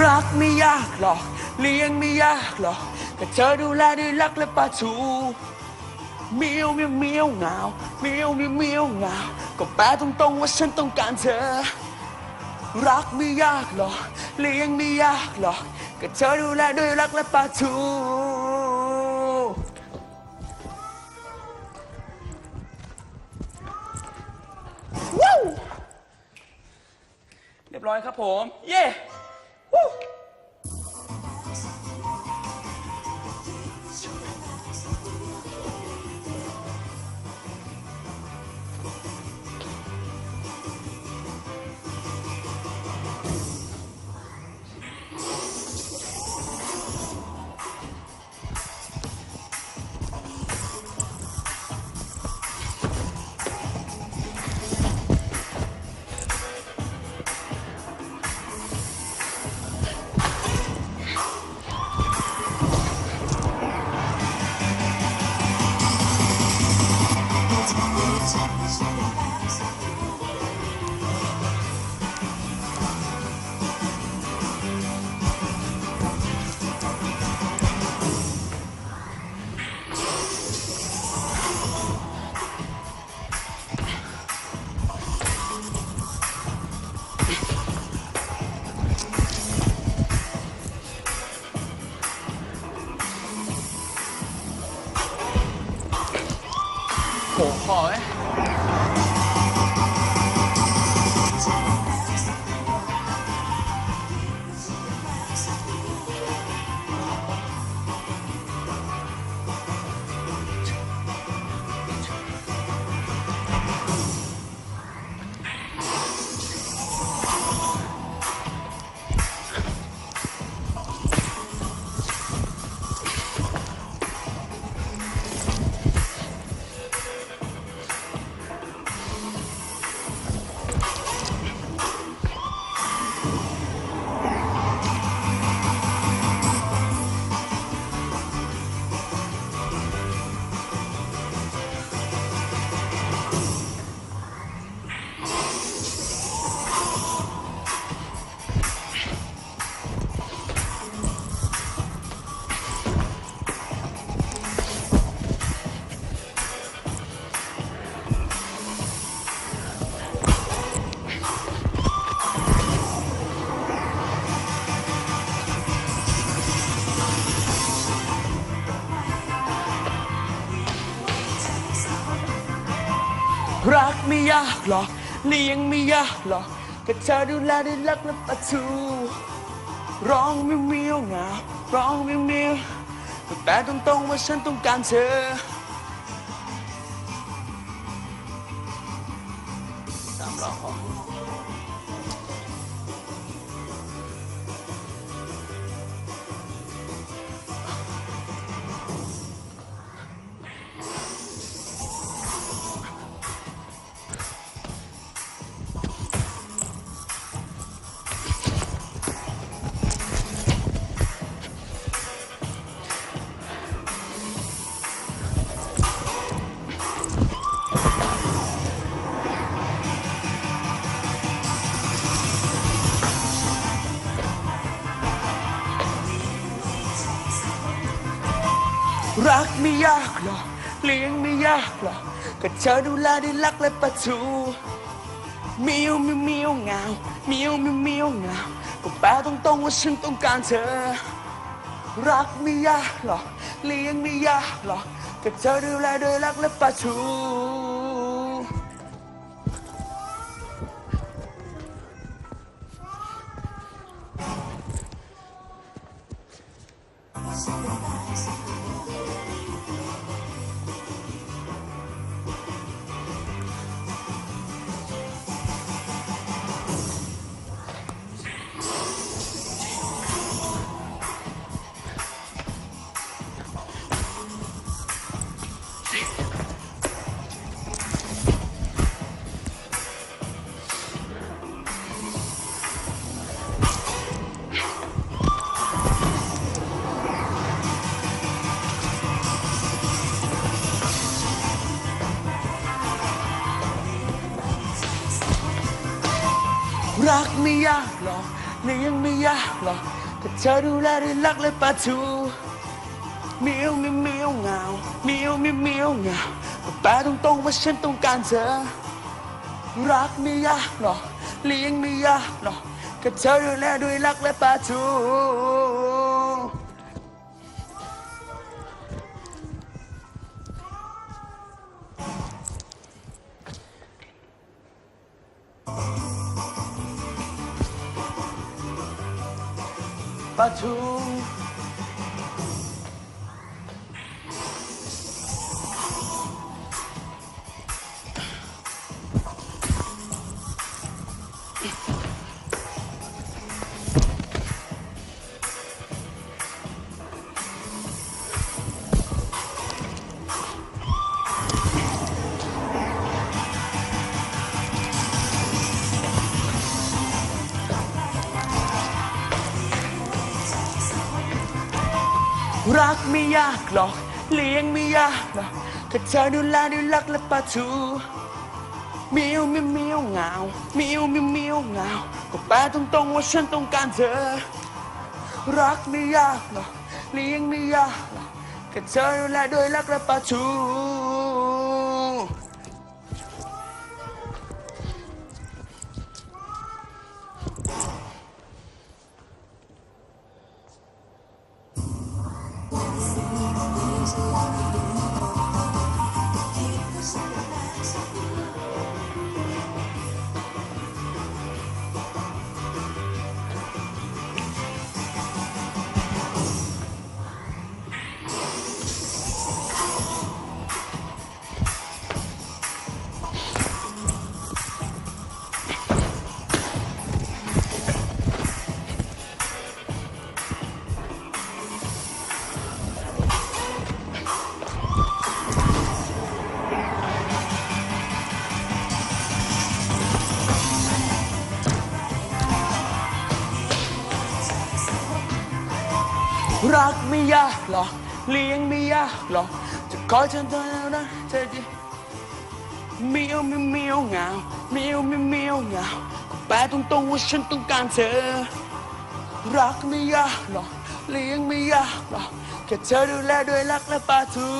รักไม่ยากหรอกเลี้ยงไม่ยากหรอกแต่เธอดูแลด้วยรักและปลาทูเมียวเมียวเมียวเหงาเมียวเมียวเมียวเหงาก็แปลตรงๆว่าฉันต้องการเธอ รักไม่ยากหรอกเลี้ยงไม่ยากหรอกก็เธอดูแลด้วยรักและปลาทูว้าวเรียบร้อยครับผม เย้ โหพ รักไม่ยากหรอกเลี้ยงไม่ยากหรอกก็เธอดูแลได้รักและประทูร้องไม่เมียวเหงาร้องไม่เมียวแต่ตรงๆว่าฉันต้องการเธอ สามรอบ กไม่ยากหรอกเลี้ยงไม่ยากหรอกก็เธอดูแลด้วยรักและประทูเมียวเมียวเมียวเงาเมียวเมียวเมียวเงาก็แปลตรงๆว่าฉันต้องการเธอ รักไม่ยากหรอกเลี้ยงไม่ยากหรอกก็เธอดูแลด้วยรักและประทู รักไม่ยากหรอกเลี้ยงไม่ยากหรอกแต่เธอดูแลด้วยรักและปลาทูเมียวเมียวเมียวเงาเมียวเมียวเมียวเงาแปลตรงๆว่าฉันต้องการเธอ รักไม่ยากหรอกเลี้ยงไม่ยากหรอกก็เธอดูแลด้วยรักและปลาทู ปลาทู รักไม่ยากหรอกเลี้ยงไม่ยากหรอกถ้าเธอดูแลด้วยรักและปลาทูเมียวเมียวเมียวเงาเมียวเมียวเมียวเงาก็แปลตรงๆว่าฉันต้องการเธอ รักไม่ยากหรอกเลี้ยงไม่ยากหรอกก็เธอดูแลด้วยรักและปลาทู รักไม่ยากหรอกเลี้ยงไม่ยากหรอกจะคอยเธอเธอนะเธอดีเมียวเมียวเมียวเหงาเมียวเมียวเมียวเหงาก็แปลตรงๆว่าฉันต้องการเธอ รักไม่ยากหรอกเลี้ยงไม่ยากหรอกแค่เธอดูแลด้วยรักและปาทู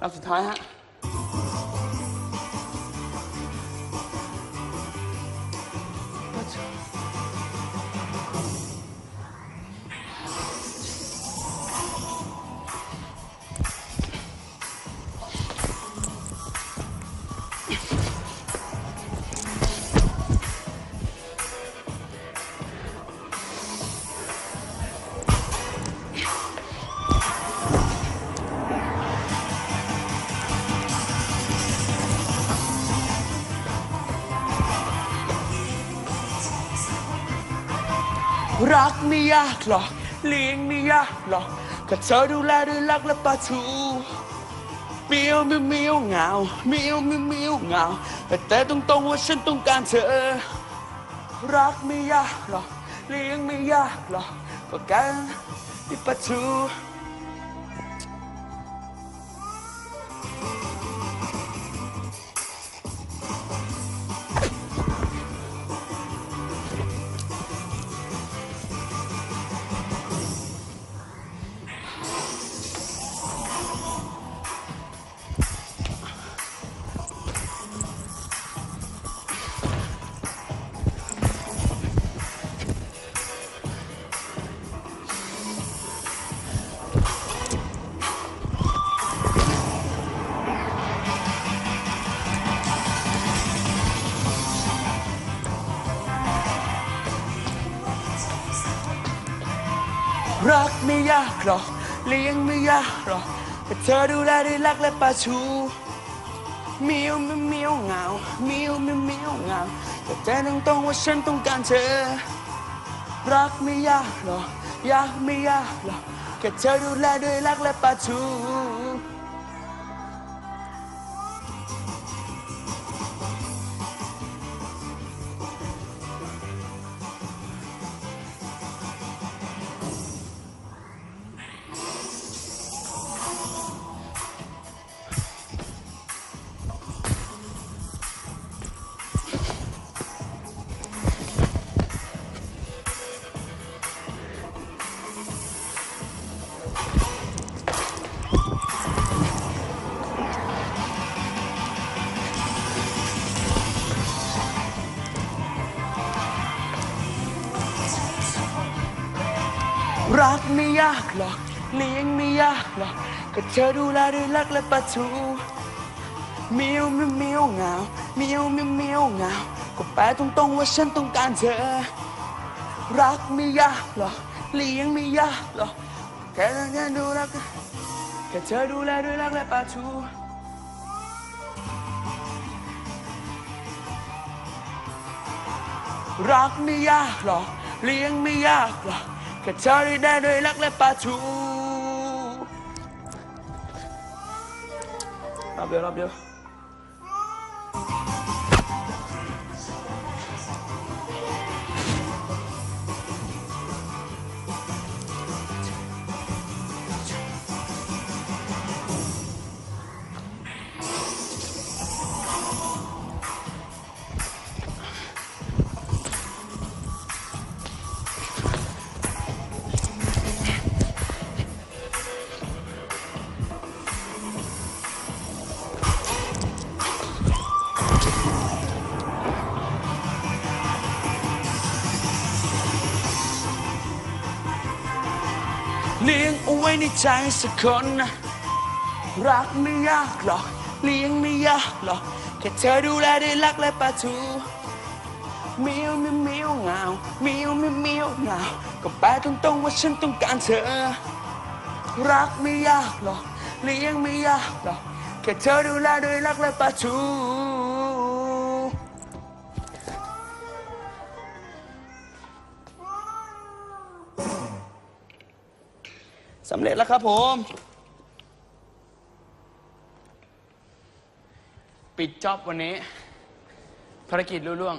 รอบสุดท้ายฮะ ไม่ยากหรอกเลี้ยงไม่ยากหรอกก็เธอดูแลด้วยรักและปลาทูเมียวเมียวเมียวเหงาเมียวเมียวเมียวเหงาแต่ตรงๆว่าฉันต้องการเธอ รักไม่ยากหรอกเลี้ยงไม่ยากหรอกก็การที่ปลาทู ไม่ยากหรอกเลี้ยงไม่ยากหรอกแต่เธอดูแลด้วยรักและปลาชูเมียวเมียวเมียวเหงาเมียวเมียวเมียวเหงาแต่แต่ตรงตรงๆว่าฉันต้องการเธอ รักไม่ยากหรอกยากไม่ยากหรอกแค่เธอดูแลด้วยรักและปลาชู รักไม่ยากหรอกเลี้ยงไม่ยากหรอกก็เธอดูแลด้วยรักและปะทูเมียวเมียวเมียวเหงาเมียวเมียวเมียวเหงาก็แปลตรงๆว่าฉันต้องการเธอ รักไม่ยากหรอกเลี้ยงไม่ยากหรอกแค่เธอดูแลก็แค่เธอดูแลด้วยรักและปะทูรักไม่ยากหรอกเลี้ยงไม่ยากหรอก แค่เธอได้ได้ด้วย ว้ในใจสักคน รักไม่ยากหรอกเลี้ยงไม่ยากหรอกแค่เธอดูแลได้รักและปาทูมียวมียวมียวเงามียวมียวมียวเงาก็แปลตรงๆว่าฉันต้องการเธอ รักไม่ยากหรอกเลี้ยงไม่ยากหรอกแค่เธอดูแลด้วยรักและปาทู สำเร็จแล้วครับผม ปิดจ็อบวันนี้ภารกิจรุ่ล่วง